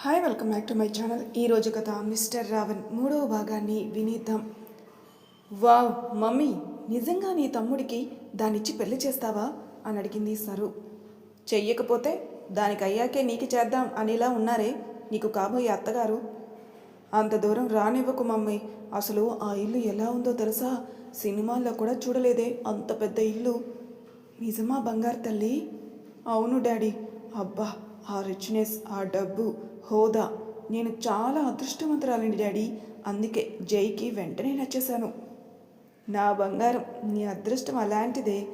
Hi welcome back to my channel. ఈరోజు కథ mister Raavan మూడవ భాగాన్ని వినిద్దాం. వావ్ మమ్మీ నిజంగా నీ తమ్ముడికి దానిచ్చి పెళ్ళి చేస్తావా? అని అడిగింది సరు. చెయ్యకపోతే దానికి అయ్యాకే నీకు చేద్దాం అనిలా ఉన్నారే నీకు కాబోయే అత్తగారు? అంత దూరం రానివ్వకు మమ్మీ. అసలు ఆ ఇల్లు ఎలా ఉందో తెలుసా? సినిమాల్లో కూడా చూడలేదే అంత పెద్ద ఇల్లు. నిజమా బంగారు తల్లి? అవును డాడీ. అబ్బా ఆ రిచ్నెస్ ఆ డబ్బు హోదా. నేను చాలా అదృష్టవంతురాలండి డాడీ. అందుకే జైకి వెంటనే నచ్చేశాను. నా బంగారం నీ అదృష్టం అలాంటిదే.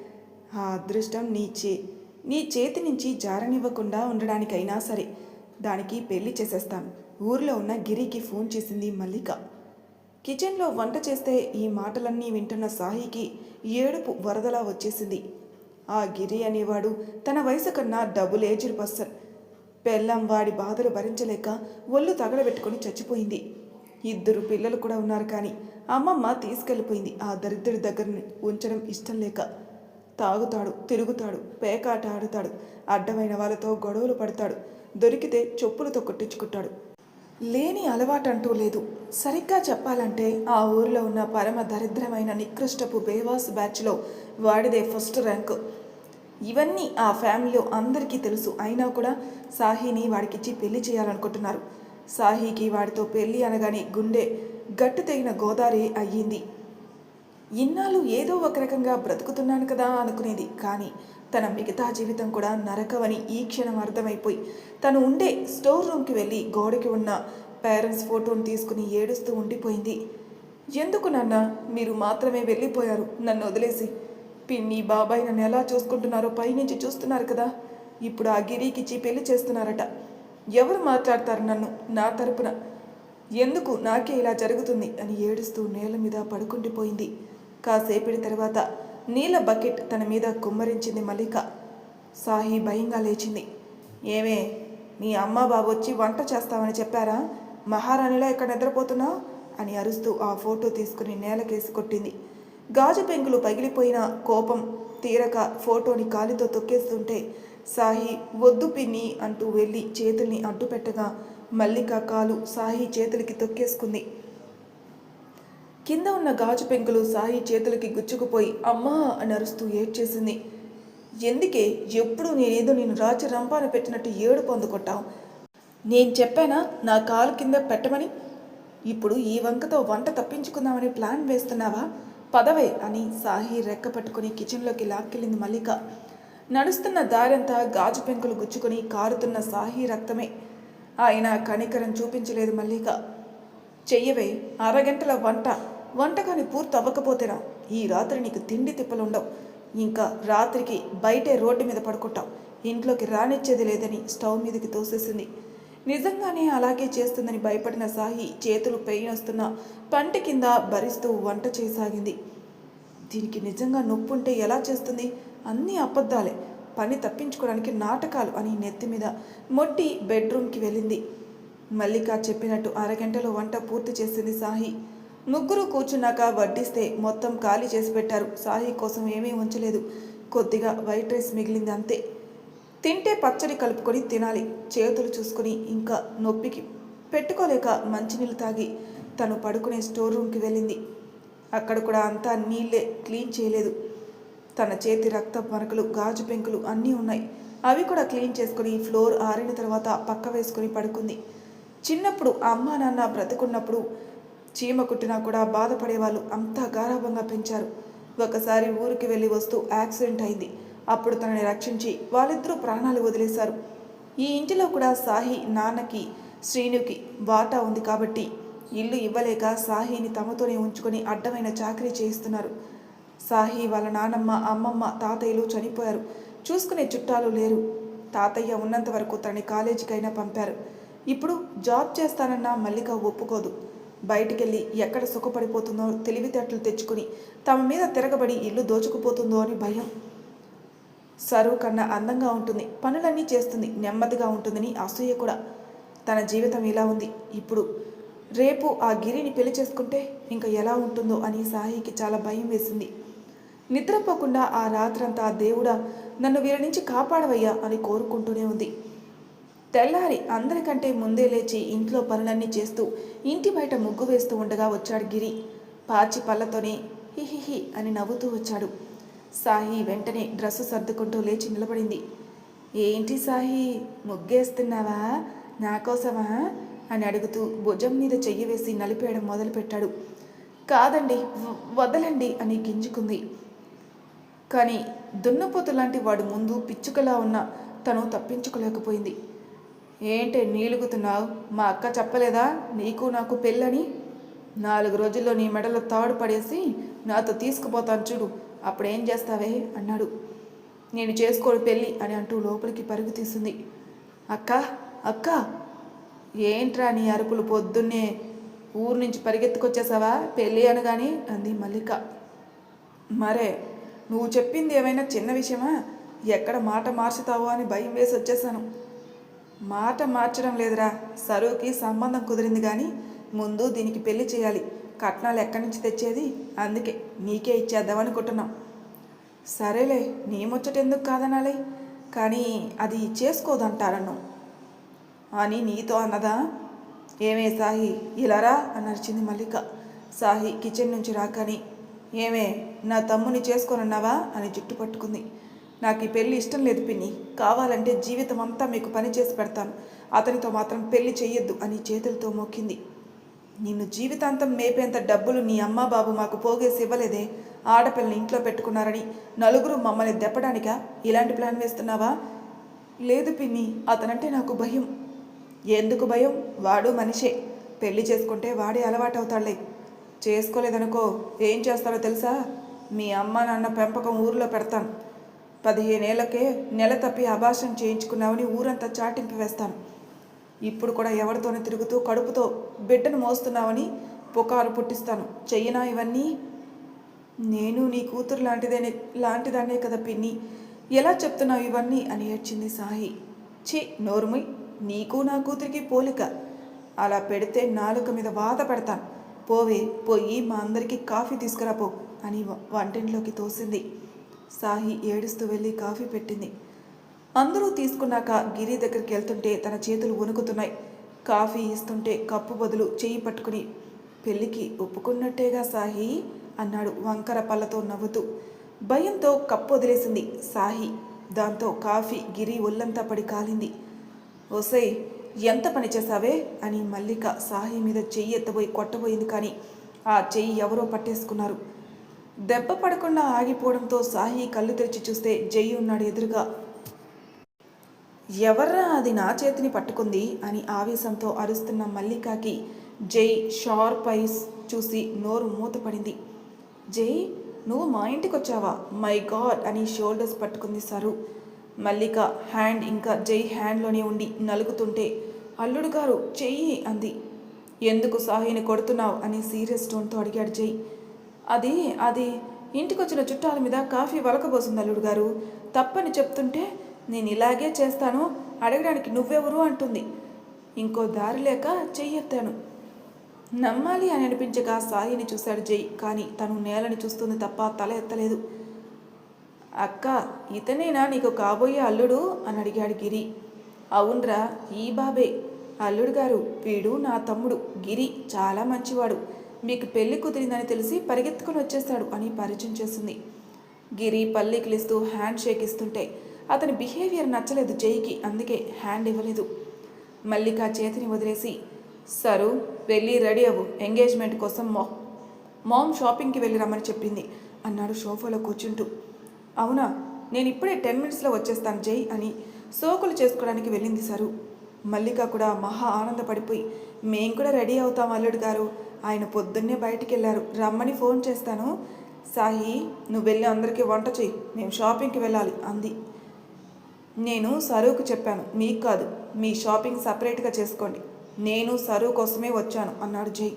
ఆ అదృష్టం నీ చే నీ చేతి నుంచి జారనివ్వకుండా ఉండడానికైనా సరే దానికి పెళ్ళి చేసేస్తాను. ఊర్లో ఉన్న గిరికి ఫోన్ చేసింది మల్లిక. కిచెన్లో వంట చేస్తే ఈ మాటలన్నీ వింటున్న సాహికి ఏడుపు వరదలా వచ్చేసింది. ఆ గిరి అనేవాడు తన వయసు కన్నా డబుల్ ఏజ్డ్ పర్సన్. పెళ్ళం వాడి బాధలు భరించలేక ఒళ్ళు తగలబెట్టుకుని చచ్చిపోయింది. ఇద్దరు పిల్లలు కూడా ఉన్నారు కానీ అమ్మమ్మ తీసుకెళ్ళిపోయింది. ఆ దరిద్రుడి దగ్గర ఉంచడం ఇష్టం లేక. తాగుతాడు తిరుగుతాడు పేకాట ఆడుతాడు అడ్డమైన వాళ్ళతో గొడవలు పడతాడు దొరికితే చెప్పులతో కొట్టించుకుంటాడు. లేని అలవాటంటూ లేదు. సరిగ్గా చెప్పాలంటే ఆ ఊరిలో ఉన్న పరమ దరిద్రమైన నికృష్టపు బేవాస్ బ్యాచ్లో వాడిదే ఫస్ట్ ర్యాంకు. ఇవన్నీ ఆ ఫ్యామిలీలో అందరికీ తెలుసు. అయినా కూడా సాహిని వాడికిచ్చి పెళ్ళి చేయాలనుకుంటున్నారు. సాహికి వాడితో పెళ్ళి అనగానే గుండె గట్టు తెగిన గోదావరి అయ్యింది. ఇన్నాళ్ళు ఏదో ఒక రకంగా బ్రతుకుతున్నాను కదా అనుకునేది. కానీ తన మిగతా జీవితం కూడా నరకవని ఈ క్షణం అర్థమైపోయి తను ఉండే స్టోర్ రూమ్కి వెళ్ళి గోడకి ఉన్న పేరెంట్స్ ఫోటోని తీసుకుని ఏడుస్తూ ఉండిపోయింది. ఎందుకు నాన్న? మీరు మాత్రమే వెళ్ళిపోయారు. నన్ను వదిలేసి. పిన్ని బాబాయ్ నన్ను ఎలా చూసుకుంటున్నారో పైనుంచి చూస్తున్నారు కదా. ఇప్పుడు ఆ గిరికిచ్చి పెళ్ళి చేస్తున్నారట. ఎవరు మాట్లాడతారు నన్ను? నా తరపున. ఎందుకు నాకే ఇలా జరుగుతుంది అని ఏడుస్తూ నేల మీద పడుకుండిపోయింది. కాసేపటి తర్వాత నీళ్ళ బకెట్ తన మీద కుమ్మరించింది మల్లిక. సాహి భయంగా లేచింది. ఏమే మీ అమ్మ బాబు వచ్చి వంట చేస్తామని చెప్పారా? మహారాణిలో ఎక్కడ నిద్రపోతున్నావు? అని అరుస్తూ ఆ ఫోటో తీసుకుని నేలకేసి కొట్టింది. గాజు పెంకులు పగిలిపోయిన కోపం తీరక ఫోటోని కాలితో తొక్కేస్తుంటే సాహి వద్దు పిన్ని అంటూ వెళ్ళి చేతుల్ని అడ్డుపెట్టగా మల్లిక కాలు సాహి చేతులకి తొక్కేసుకుంది. కింద ఉన్న గాజు పెంకులు సాయి చేతులకి గుచ్చుకుపోయి అమ్మా అని అరుస్తూ ఏడ్చేసింది. ఎందుకే? ఎప్పుడు నేనేదో నేను రాచి రంపాన పెట్టినట్టు ఏడు పొందుకొట్టావు నేను చెప్పానా? నా కాలు కింద పెట్టమని? ఇప్పుడు ఈ వంకతో వంట తప్పించుకుందామని ప్లాన్ వేస్తున్నావా? పదవే అని సాహి రెక్క పట్టుకుని కిచెన్లోకి లాక్కెళ్ళింది మల్లిక. నడుస్తున్న దారంతా గాజు పెంకులు గుచ్చుకొని కారుతున్న సాహి రక్తమే. ఆయన కనికరం చూపించలేదు మల్లిక. చెయ్యవే అరగంటల వంట. వంట కానీ పూర్తి అవ్వకపోతేనా ఈ రాత్రి నీకు తిండి తిప్పలుండవు. ఇంకా రాత్రికి బయటే రోడ్డు మీద పడుకుంటావు. ఇంట్లోకి రానిచ్చేది లేదని స్టవ్ మీదకి తోసేసింది. నిజంగానే అలాగే చేస్తుందని భయపడిన సాహి చేతులు పెయిన్ వస్తున్న కింద భరిస్తూ వంట చేయసాగింది. దీనికి నిజంగా నొప్పుంటే ఎలా చేస్తుంది? అన్నీ అబద్ధాలే. పని తప్పించుకోవడానికి నాటకాలు అని నెత్తి మీద మొట్టి బెడ్రూమ్కి వెళ్ళింది. మల్లిక చెప్పినట్టు అరగంటలో వంట పూర్తి చేసింది సాహి. ముగ్గురు కూర్చున్నాక వడ్డిస్తే మొత్తం ఖాళీ చేసి పెట్టారు. సాహి కోసం ఏమీ ఉంచలేదు. కొద్దిగా వైట్ రైస్ మిగిలింది అంతే. తింటే పచ్చడి కలుపుకొని తినాలి. చేతులు చూసుకొని ఇంకా నొప్పికి పెట్టుకోలేక మంచినీళ్ళు తాగి తను పడుకునే స్టోర్ రూమ్కి వెళ్ళింది. అక్కడ కూడా అంతా నీళ్ళే క్లీన్ చేయలేదు. తన చేతి రక్త మరకలు గాజు పెంకులు అన్నీ ఉన్నాయి. అవి కూడా క్లీన్ చేసుకుని ఫ్లోర్ ఆరిన తర్వాత పక్క వేసుకుని పడుకుంది. చిన్నప్పుడు అమ్మ నాన్న బ్రతుకున్నప్పుడు చీమ కుట్టినా కూడా బాధపడేవాళ్ళు అంతా గారాభంగా పెంచారు. ఒకసారి ఊరికి వెళ్ళి వస్తూ యాక్సిడెంట్ అయింది. అప్పుడు తనని రక్షించి వాళ్ళిద్దరూ ప్రాణాలు వదిలేశారు. ఈ ఇంటిలో కూడా సాహి నాన్నకి శ్రీనుకి వాటా ఉంది కాబట్టి ఇల్లు ఇవ్వలేక సాహిని తమతోనే ఉంచుకొని అడ్డమైన చాకరీ చేయిస్తున్నారు. సాహి వాళ్ళ నానమ్మ అమ్మమ్మ తాతయ్యలు చనిపోయారు. చూసుకునే చుట్టాలు లేరు. తాతయ్య ఉన్నంత వరకు తనని కాలేజీకైనా పంపారు. ఇప్పుడు జాబ్ చేస్తానన్నా మల్లిక ఒప్పుకోదు. బయటికెళ్ళి ఎక్కడ సుఖపడిపోతుందో తెలివితేటలు తెచ్చుకుని తమ మీద తిరగబడి ఇల్లు దోచుకుపోతుందో అని భయం. సరువు కన్నా అందంగా ఉంటుంది పనులన్నీ చేస్తుంది నెమ్మదిగా ఉంటుందని అసూయ కూడా. తన జీవితం ఇలా ఉంది. ఇప్పుడు రేపు ఆ గిరిని పెళ్ళి చేసుకుంటే ఇంకా ఎలా ఉంటుందో అని సాహికి చాలా భయం వేసింది. నిద్రపోకుండా ఆ రాత్రంతా దేవుడా నన్ను వీరి నుంచి కాపాడవయ్యా అని కోరుకుంటూనే ఉంది. తెల్లారి అందరికంటే ముందే లేచి ఇంట్లో పనులన్నీ చేస్తూ ఇంటి బయట ముగ్గు వేస్తూ ఉండగా వచ్చాడు గిరి. పాచి పళ్ళతోనే హిహిహి అని నవ్వుతూ వచ్చాడు. సాహి వెంటనే డ్రెస్సు సర్దుకుంటూ లేచి నిలబడింది. ఏంటి సాహి ముగ్గేస్తున్నావా? నా కోసమా? అని అడుగుతూ భుజం మీద చెయ్యి వేసి నలిపేయడం మొదలుపెట్టాడు. కాదండి వదలండి అని గింజుకుంది. కానీ దున్నపోతు లాంటి వాడు ముందు పిచ్చుకలా ఉన్న తను తప్పించుకోలేకపోయింది. ఏంటి నీలుగుతున్నావు? మా అక్క చెప్పలేదా? నీకు నాకు పెళ్ళని? నాలుగు రోజుల్లో నీ మెడలో తాడు పడేసి నాతో తీసుకుపోతాను చూడు. అప్పుడేం చేస్తావే? అన్నాడు. నేను చేసుకోడు పెళ్ళి అని అంటూ లోపలికి పరుగు తీసింది. అక్క అక్క ఏంట్రా నీ అరుపులు? పొద్దున్నే ఊరు నుంచి పరిగెత్తుకొచ్చేసావా? పెళ్ళి అనగాని అంది మల్లిక. మరే నువ్వు చెప్పింది ఏమైనా చిన్న విషయమా? ఎక్కడ మాట మార్చుతావో అని భయం వేసి వచ్చేసాను. మాట మార్చడం లేదురా. సరువుకి సంబంధం కుదిరింది కానీ ముందు దీనికి పెళ్ళి చేయాలి. కట్నాలు ఎక్కడి నుంచి తెచ్చేది? అందుకే నీకే ఇచ్చేద్దాం అనుకుంటున్నాం. సరేలే నీ ముచ్చట ఎందుకు కాదనాలి? కానీ అది చేసుకోదంటారన్ను. అని నీతో అన్నదా? ఏమే సాహి ఇలారా అని అరిచింది మల్లిక. సాహి కిచెన్ నుంచి రాకని ఏమే నా తమ్ముని చేసుకోనున్నావా? అని జుట్టు పట్టుకుంది. నాకు ఈ పెళ్ళి ఇష్టం లేదు పిన్ని. కావాలంటే జీవితం అంతా మీకు పని చేసి పెడతాను. అతనితో మాత్రం పెళ్ళి చెయ్యొద్దు అని చేతులతో మొక్కింది. నిన్ను జీవితాంతం మేపేంత డబ్బులు నీ అమ్మ బాబు మాకు పోగేసి ఇవ్వలేదే? ఆడపిల్లని ఇంట్లో పెట్టుకున్నారని నలుగురు మమ్మల్ని దెప్పడానికా ఇలాంటి ప్లాన్ వేస్తున్నావా? లేదు పిన్ని అతనంటే నాకు భయం. ఎందుకు భయం? వాడు మనిషే. పెళ్ళి చేసుకుంటే వాడే అలవాటవుతాడులే. చేసుకోలేదనుకో ఏం చేస్తారో తెలుసా? మీ అమ్మ నాన్న పెంపకం ఊరిలో పెడతాను పదిహేనేళ్ళకే నెల తప్పి అభాషం చేయించుకున్నావని ఊరంతా చాటింపు వేస్తాను ఇప్పుడు కూడా ఎవరితోనే తిరుగుతూ కడుపుతో బిడ్డను మోస్తున్నావని పుకారు పుట్టిస్తాను. చెయ్యనా ఇవన్నీ నేను నీ కూతురు లాంటిదేనే లాంటిదాన్నే కదా పిన్ని. ఎలా చెప్తున్నావు ఇవన్నీ? అని ఏడ్చింది సాయి. ఛీ నోరుముయ్. నీకు నా కూతురికి పోలిక. అలా పెడితే నాలుక మీద వాత పెడతాను పోవే పోయి మా అందరికీ కాఫీ తీసుకురా పో అని వంటింట్లోకి తోసింది. సాహి ఏడుస్తూ వెళ్ళి కాఫీ పెట్టింది. అందరూ తీసుకున్నాక గిరి దగ్గరికి వెళ్తుంటే తన చేతులు వణుకుతున్నాయి. కాఫీ ఇస్తుంటే కప్పు బదులు చేయి పట్టుకుని పెళ్ళికి ఒప్పుకున్నట్టేగా సాహి అన్నాడు వంకర పళ్ళతో నవ్వుతూ. భయంతో కప్పు వదిలేసింది సాహి. దాంతో కాఫీ గిరి ఒళ్ళంతా పడి కాలింది. ఓసై ఎంత పని చేశావే? అని మల్లిక సాహి మీద చెయ్యి ఎత్తబోయి కొట్టబోయింది కానీ ఆ చెయ్యి ఎవరో పట్టేసుకున్నారు. దెబ్బ పడకుండా ఆగిపోవడంతో సాహి కళ్ళు తెరిచి చూస్తే జై ఉన్నాడు ఎదురుగా. ఎవర్రా అది నా చేతిని పట్టుకుంది అని ఆవేశంతో అరుస్తున్న మల్లికాకి జై షార్ప్ ఐస్ చూసి నోరు మూతపడింది. జై నువ్వు మా ఇంటికి వచ్చావా మై గాడ్ అని షోల్డర్స్ పట్టుకుంది సరు. మల్లిక హ్యాండ్ ఇంకా జై హ్యాండ్లోనే ఉండి నలుగుతుంటే అల్లుడు గారు చెయ్యి అంది. ఎందుకు సాహిని కొడుతున్నావు అని సీరియస్ టోన్తో అడిగాడు జై. అది అది ఇంటికొచ్చిన చుట్టాల మీద కాఫీ వలకబోసింది అల్లుడు గారు. తప్పని చెప్తుంటే నేను ఇలాగే చేస్తాను అడగడానికి నువ్వెవరు అంటుంది. ఇంకో దారి లేక చెయ్యెత్తాను. నమ్మాలి అని అనిపించగా సాయిని చూశాడు జై కానీ తను నేలని చూస్తుంది తప్ప తల ఎత్తలేదు. అక్క ఇతనేనా నీకు కాబోయే అల్లుడు? అని అడిగాడు గిరి. అవునరా ఈ బాబే. అల్లుడు గారు వీడు నా తమ్ముడు. గిరి చాలా మంచివాడు. మీకు పెళ్ళి కుదిరిందని తెలిసి పరిగెత్తుకుని వచ్చేస్తాడు అని పరిచయం చేసింది. గిరి పల్లికిలిస్తూ హ్యాండ్ షేక్ ఇస్తుంటే అతని బిహేవియర్ నచ్చలేదు జైకి అందుకే హ్యాండ్ ఇవ్వలేదు. మల్లిక చేతిని వదిలేసి సరు వెళ్ళి రెడీ అవ్వు ఎంగేజ్మెంట్ కోసం మో మామ్ షాపింగ్కి వెళ్ళి రమ్మని చెప్పింది అన్నాడు సోఫాలో కూర్చుంటూ. అవునా నేను ఇప్పుడే టెన్ మినిట్స్లో వచ్చేస్తాను జై అని సోకులు చేసుకోవడానికి వెళ్ళింది సరు. మల్లిక కూడా మహా ఆనందపడిపోయి మేం కూడా రెడీ అవుతాం అల్లుడు గారు ఆయన పొద్దున్నే బయటికి వెళ్ళారు రమ్మని ఫోన్ చేస్తాను. సాయి నువ్వు వెళ్ళి అందరికీ వంట చెయ్యి మేము షాపింగ్కి వెళ్ళాలి అంది. నేను సరుకు చెప్పాను మీకు కాదు మీ షాపింగ్ సపరేట్గా చేసుకోండి. నేను సరువు కోసమే వచ్చాను అన్నాడు జై.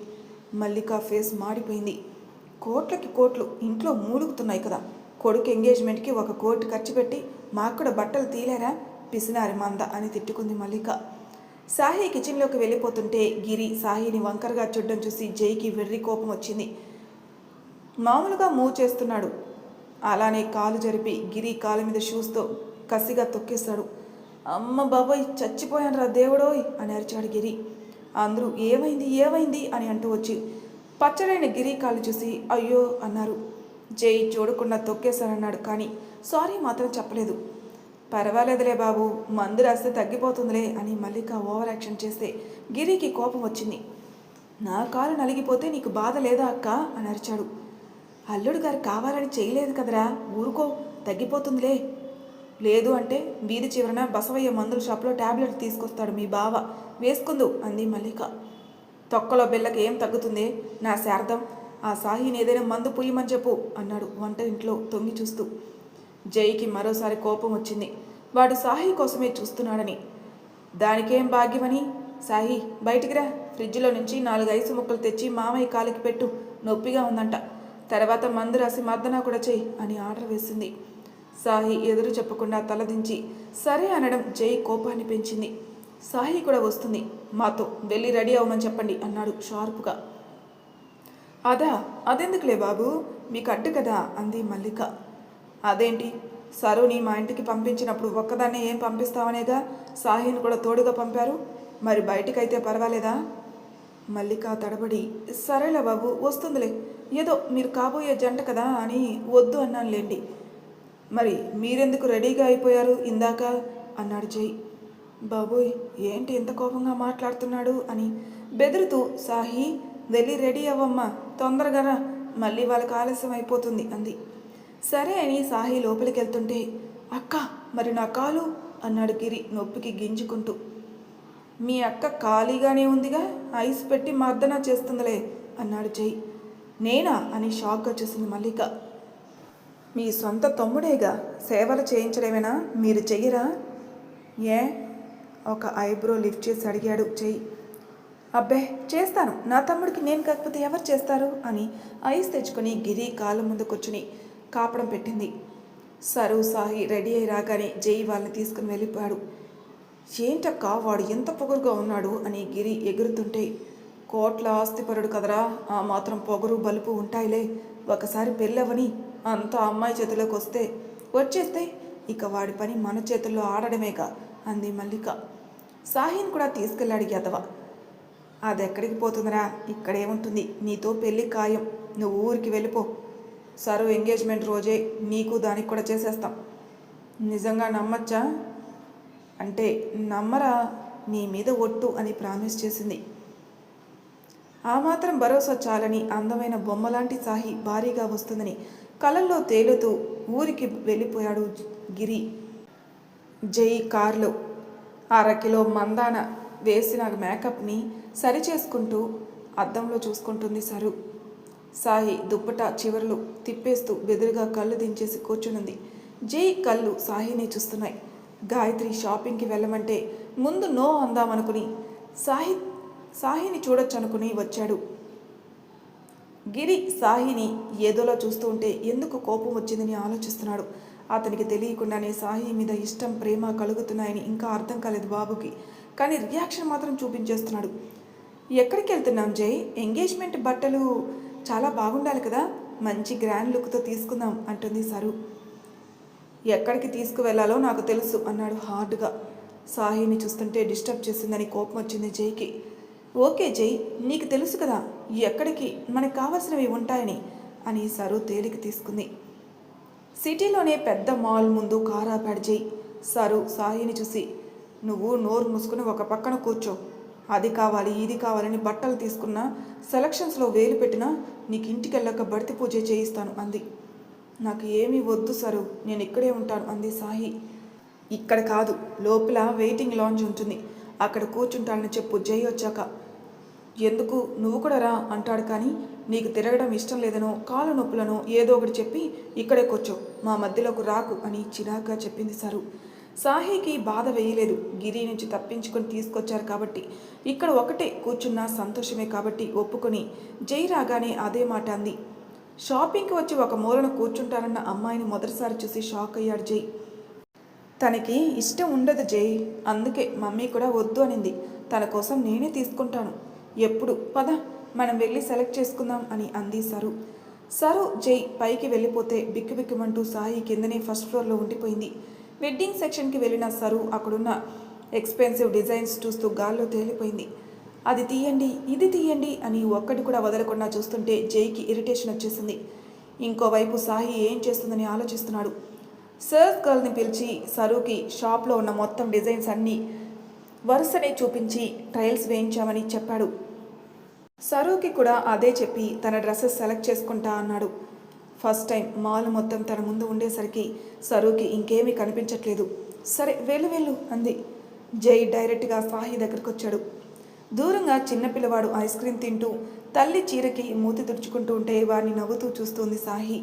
మల్లిక ఫేస్ మాడిపోయింది. కోట్లకి కోట్లు ఇంట్లో మూలుగుతున్నాయి కదా. కొడుకు ఎంగేజ్మెంట్కి ఒక కోటి ఖర్చు పెట్టి మాకు కూడా బట్టలు తీలేరా? పిసినారి మంద అని తిట్టుకుంది మల్లిక. సాహి కిచెన్లోకి వెళ్ళిపోతుంటే గిరి సాహిని వంకరగా చూడడం చూసి జైకి వెర్రి కోపం వచ్చింది. మామూలుగా మూవ్ చేస్తున్నాడు. అలానే కాలు జరిపి గిరి కాలు మీద షూస్తో కసిగా తొక్కేశాడు అమ్మ బాబోయ్ చచ్చిపోయాను రా దేవుడోయ్ అని అరిచాడు గిరి. అందరూ ఏమైంది ఏమైంది అని అంటూ వచ్చి పచ్చడైన గిరి కాళ్ళు చూసి అయ్యో అన్నారు. జై చూడకుండా తొక్కేశానన్నాడు కానీ సారీ మాత్రం చెప్పలేదు. పర్వాలేదులే బాబు మందు రాస్తే తగ్గిపోతుందిలే అని మల్లిక ఓవర్ యాక్షన్ చేస్తే గిరికి కోపం వచ్చింది. నా కాలు నలిగిపోతే నీకు బాధ లేదా అక్క? అని అరిచాడు. అల్లుడు గారు కావాలని చేయలేదు కదరా ఊరుకో తగ్గిపోతుందిలే లేదు అంటే వీధి చివరన బసవయ్య మందుల షాప్లో టాబ్లెట్ తీసుకొస్తాడు మీ బావ. వేసుకుందు అంది మల్లిక. తొక్కలో బిళ్ళకి ఏం తగ్గుతుంది? నా శార్థం. ఆ సాహిని ఏదైనా మందు పుయ్యమని చెప్పు అన్నాడు వంట ఇంట్లో తొంగి చూస్తూ. జైకి మరోసారి కోపం వచ్చింది. వాడు సాహి కోసమే చూస్తున్నాడని. దానికేం భాగ్యమని? సాహి బయటికి రా. ఫ్రిడ్జ్లో నుంచి నాలుగు ఐసు ముక్కలు తెచ్చి మామయ్య కాలికి పెట్టు. నొప్పిగా ఉందంట. తర్వాత మందు రాసి మర్దన కూడా చెయ్యి అని ఆర్డర్ వేసింది. సాహి ఎదురు చెప్పకుండా తలదించి సరే అనడం జై కోపాన్ని పెంచింది. సాహి కూడా వస్తుంది. మాతో వెళ్ళి రెడీ అవ్వమని చెప్పండి అన్నాడు షార్ప్గా. అదా అదెందుకులే బాబు? మీకు అడ్డు కదా అంది మల్లిక. అదేంటి? సరుని మా ఇంటికి పంపించినప్పుడు ఒక్కదాన్నే ఏం పంపిస్తావనేగా సాహిని కూడా తోడుగా పంపారు? మరి బయటికైతే పర్వాలేదా? మల్లిక తడబడి సరేలే బాబు వస్తుందిలే. ఏదో మీరు కాబోయే జంట కదా అని వద్దు అన్నాను లేండి మరి మీరెందుకు రెడీగా అయిపోయారు ఇందాక? అన్నాడు జై. బాబోయ్ ఏంటి ఎంత కోపంగా మాట్లాడుతున్నాడు అని బెదురుతూ సాహి వెళ్ళి రెడీ అవ్వమ్మా తొందరగా రా మళ్ళీ వాళ్ళకి ఆలస్యం అయిపోతుంది అంది. సరే అని సాహి లోపలికి వెళ్తుంటే అక్క మరి నా కాలు? అన్నాడు గిరి నొప్పికి గింజుకుంటూ. మీ అక్క ఖాళీగానే ఉందిగా ఐస్ పెట్టి మర్దన చేస్తుందిలే అన్నాడు జై. నేనా? అని షాక్ వచ్చేసింది మల్లిక. మీ సొంత తమ్ముడేగా? సేవలు చేయించడమేనా? మీరు చెయ్యరా? ఏ? ఒక ఐబ్రో లిఫ్ట్ చేసి అడిగాడు. చెయ్యి. అబ్బే చేస్తాను. నా తమ్ముడికి నేను కాకపోతే ఎవరు చేస్తారు? అని ఐస్ తెచ్చుకొని గిరి కాళ్ళ ముందు కూర్చుని కాపడం పెట్టింది. సరు సాహి రెడీ అయి రాగానే జై వాళ్ళని తీసుకుని వెళ్ళిపోయాడు. ఏంటక్క వాడు ఎంత పొగరుగా ఉన్నాడు? అని గిరి ఎగురుతుంటే కోట్ల ఆస్తిపరుడు కదరా ఆ మాత్రం పొగరు బలుపు ఉంటాయిలే. ఒకసారి పెళ్ళవని అంతా అమ్మాయి చేతిలోకి వస్తే వచ్చేస్తే ఇక వాడి పని మన చేతుల్లో ఆడడమేగా అంది మల్లిక. సాహిన్ కూడా తీసుకెళ్ళాడు యదవ. అది ఎక్కడికి పోతుందిరా? ఇక్కడేముంటుంది నీతో పెళ్ళి ఖాయం. నువ్వు ఊరికి వెళ్ళిపో. సరు ఎంగేజ్మెంట్ రోజే నీకు దానికి కూడా చేసేస్తాం. నిజంగా నమ్మచ్చా? అంటే నమ్మరా? నీ మీద ఒట్టు అని ప్రామిస్ చేసింది. ఆ మాత్రం భరోసా చాలని అందమైన బొమ్మలాంటి సాహి భారీగా వస్తుందని కలల్లో తేలుతూ ఊరికి వెళ్ళిపోయాడు గిరి. జై కార్లో. అరకిలో మందాన వేసిన మేకప్ని సరిచేసుకుంటూ అద్దంలో చూసుకుంటుంది సరు. సాయి దుప్పట చివరలు తిప్పేస్తూ బెదురుగా కళ్ళు దించేసి కూర్చునుంది. జై కళ్ళు సాహిని చూస్తున్నాయి. గాయత్రి షాపింగ్కి వెళ్ళమంటే ముందు నో అందామనుకుని సాహి సాహిని చూడొచ్చనుకుని వచ్చాడు. గిరి సాహిని ఏదోలా చూస్తూ ఉంటే ఎందుకు కోపం వచ్చిందని ఆలోచిస్తున్నాడు. అతనికి తెలియకుండానే సాహి మీద ఇష్టం ప్రేమ కలుగుతున్నాయని ఇంకా అర్థం కాలేదు బాబుకి. కానీ రియాక్షన్ మాత్రం చూపించేస్తున్నాడు. ఎక్కడికి వెళ్తున్నాం జై? ఎంగేజ్మెంట్ బట్టలు చాలా బాగుండాలి కదా? మంచి గ్రాండ్ లుక్తో తీసుకుందాం అంటుంది సరు. ఎక్కడికి తీసుకువెళ్ళాలో నాకు తెలుసు అన్నాడు హార్డ్గా. సాహిని చూస్తుంటే డిస్టర్బ్ చేసిందని కోపం వచ్చింది జైకి. ఓకే జై నీకు తెలుసు కదా ఎక్కడికి మనకు కావాల్సినవి ఉంటాయని అని సరు తేలిక తీసుకుంది. సిటీలోనే పెద్ద మాల్ ముందు కారు ఆపాడు జై. సరు సాయిని చూసి నువ్వు నోరు మూసుకుని ఒక పక్కన కూర్చో. అది కావాలి ఇది కావాలని బట్టలు తీసుకున్నా సెలక్షన్స్లో వేలు పెట్టినా నీకు ఇంటికి వెళ్ళాక బడితి పూజ చేయిస్తాను అంది. నాకు ఏమీ వద్దు సరు నేను ఇక్కడే ఉంటాను అంది సాయి. ఇక్కడ కాదు లోపల వెయిటింగ్ లాంజ్ ఉంటుంది. అక్కడ కూర్చుంటానని చెప్పు జై వచ్చాక. ఎందుకు? నువ్వు కూడా రా అంటాడు కానీ నీకు తిరగడం ఇష్టం లేదనో కాలు నొప్పులనో ఏదో ఒకటి చెప్పి ఇక్కడే కూర్చో. మా మధ్యలోకి రాకు అని చిరాగ్గా చెప్పింది సారు. సాహికి బాధ వేయలేదు. గిరి నుంచి తప్పించుకొని తీసుకొచ్చారు కాబట్టి. ఇక్కడ ఒకటే కూర్చున్న సంతోషమే కాబట్టి ఒప్పుకొని జై రాగానే అదే మాట అంది. షాపింగ్కి వచ్చి ఒక మూలన కూర్చుంటారన్న అమ్మాయిని మొదటిసారి చూసి షాక్ అయ్యాడు జై. తనకి ఇష్టం ఉండదు జై అందుకే మమ్మీ కూడా వద్దు అనింది. తన కోసం నేనే తీసుకుంటాను. ఎప్పుడు? పద మనం వెళ్ళి సెలెక్ట్ చేసుకుందాం అని అంది సరు. సరు జై పైకి వెళ్ళిపోతే బిక్కుబిక్కుమంటూ సాయి కిందనే ఫస్ట్ ఫ్లోర్లో ఉండిపోయింది. వెడ్డింగ్ సెక్షన్కి వెళ్ళిన సరు అక్కడున్న ఎక్స్పెన్సివ్ డిజైన్స్ చూస్తూ గాల్లో తేలిపోయింది. అది తీయండి ఇది తీయండి అని ఒక్కటి కూడా వదలకుండా చూస్తుంటే జైకి ఇరిటేషన్ వచ్చేసింది. ఇంకోవైపు సాయి ఏం చేస్తుందని ఆలోచిస్తున్నాడు. సేల్స్ గర్ల్ని పిలిచి సరుకి షాప్లో ఉన్న మొత్తం డిజైన్స్ అన్నీ వరుసనే చూపించి ట్రయల్స్ వేయించామని చెప్పాడు. సరుకి కూడా అదే చెప్పి తన డ్రెస్సెస్ సెలెక్ట్ చేసుకుంటా అన్నాడు. ఫస్ట్ టైం మాల్ మొత్తం తన ముందు ఉండేసరికి సరుకి ఇంకేమీ కనిపించట్లేదు. సరే వెళ్ళు వెళ్ళు అంది. జై డైరెక్ట్గా సాహి దగ్గరికి వచ్చాడు. దూరంగా చిన్నపిల్లవాడు ఐస్ క్రీమ్ తింటూ తల్లి చీరకి మూతి తుడుచుకుంటూ ఉంటే వారిని నవ్వుతూ చూస్తుంది సాహి.